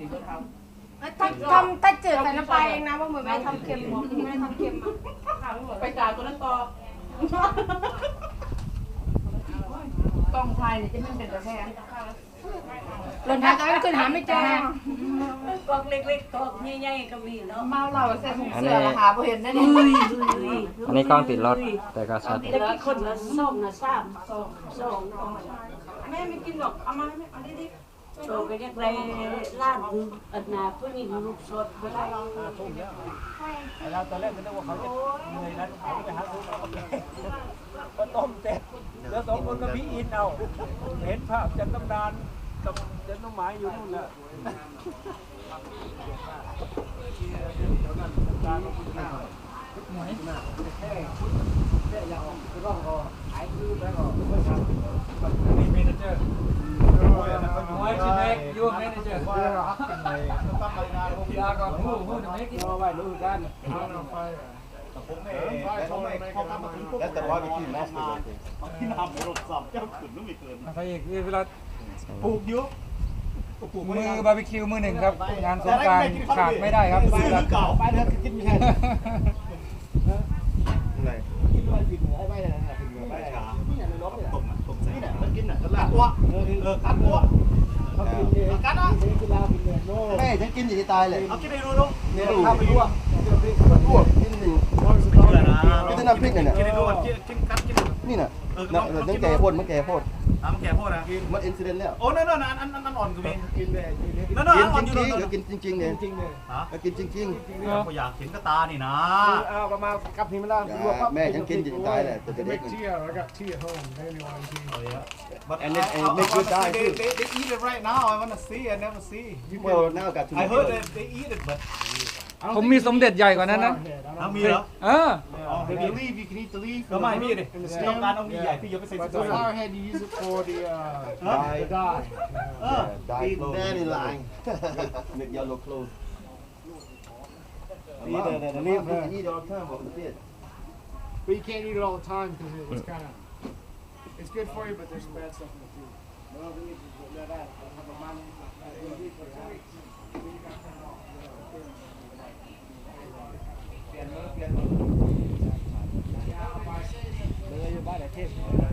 ดีก็ททำทำถ้าจืดใส่น้ำปลาเองนะว่าเหมือนแม่ทำเค็มแม่ทำเค็มอะถามหมดำไปจ่ายตัวนั้นต่อต้องไทยเนี่ยจะไม่เป็นแต่แพงหล่นหาตอนนั้นคือหาไม่เจอกอกเล็กๆกอกใหญ่ๆก็มีเนาะเมาเหล้าใส่ถุงเสื้อราคาพอเห็นได้นี่อันนี้กล้องติดรถแต่ก็ชัดแต่กี่คนละสองนะสามสองสองแม่ไม่กินหรอกเอามาให้แม่เอาดิ โตก็ยังไรล้านอันนาผู้หญิงลูกสดบ่ได้เราตอนแรกก็นึกว่าเขาจะเหนื่อยแล้วเขาไปหาซื้อมาก็ต้มเสร็จแล้วสองคนก็พี่อินเอา เห็นภาพจันตำนานกับจันต้นไม้อยู่นู่นแห ละ That's the barbecue master right there. ไปอีกคือเวลาปลูกยุมือบาร์บีคิวมือหนึ่งครับ งานสงการขาดไม่ได้ครับซื้อเก่าไปเถอะกินไม่ใช่ไหนกินไปกินไอ้ไม่นั่นะกินไปชานี่น่ะนกเนี่ยต้มต้ใส่นี่น่ะมันกินน่ะกัดตัวเออกัดตัวกัดอะ แม่ฉันกินอย่างที่ตายเลยเอากินไปดูลูกเนี่ยดูข้าวไปลวกลวกกินหนึ่งกินน้ำพริกเนี่ยกินได้ด้วยกินกินกัดกินนี่น่ะน่ะนั่นแก่โพดมันแก่โพ ดน้ำแก่พวกนะมันอินซิเดนต์แล้วโอ้นั่นนั่นอันอันอันอ่อนก็มีกินไปกินนั่นนั่นกินอ่อนจอยู่ริงนั่นๆกินจริงๆเนี่ยจริงเลยฮะกินจริงก็อยากเห็นกระตานี่นะเอาประมาณกับพิมพ์ล่าๆแม่ฉันกินจนตายแหละแต่เด็กเที่ยวแล้วก็เที่ยว home anyone tea But And it- and it makes you die they, too. they, they eat it right now I wanna see I never see well now I got to I heard that they eat it but ผมมีสมเด็จใหญ่กว่านั้นนะน้ำมีเหรอเออ If you leave, you can eat the leaf. ก็ไม่มีดิต้องการเอามีใหญ่พี่ยกไปใส่ But ถุ the for the, uh, dye. the dye. Yeah, dye clothes. Dandelion. Make yellow clothes. Mom, mom used to eat all the time off the pit. But you can't eat it all the time because it, it's kind of, it's good for you, but there's some bad stuff in the food. Yeah,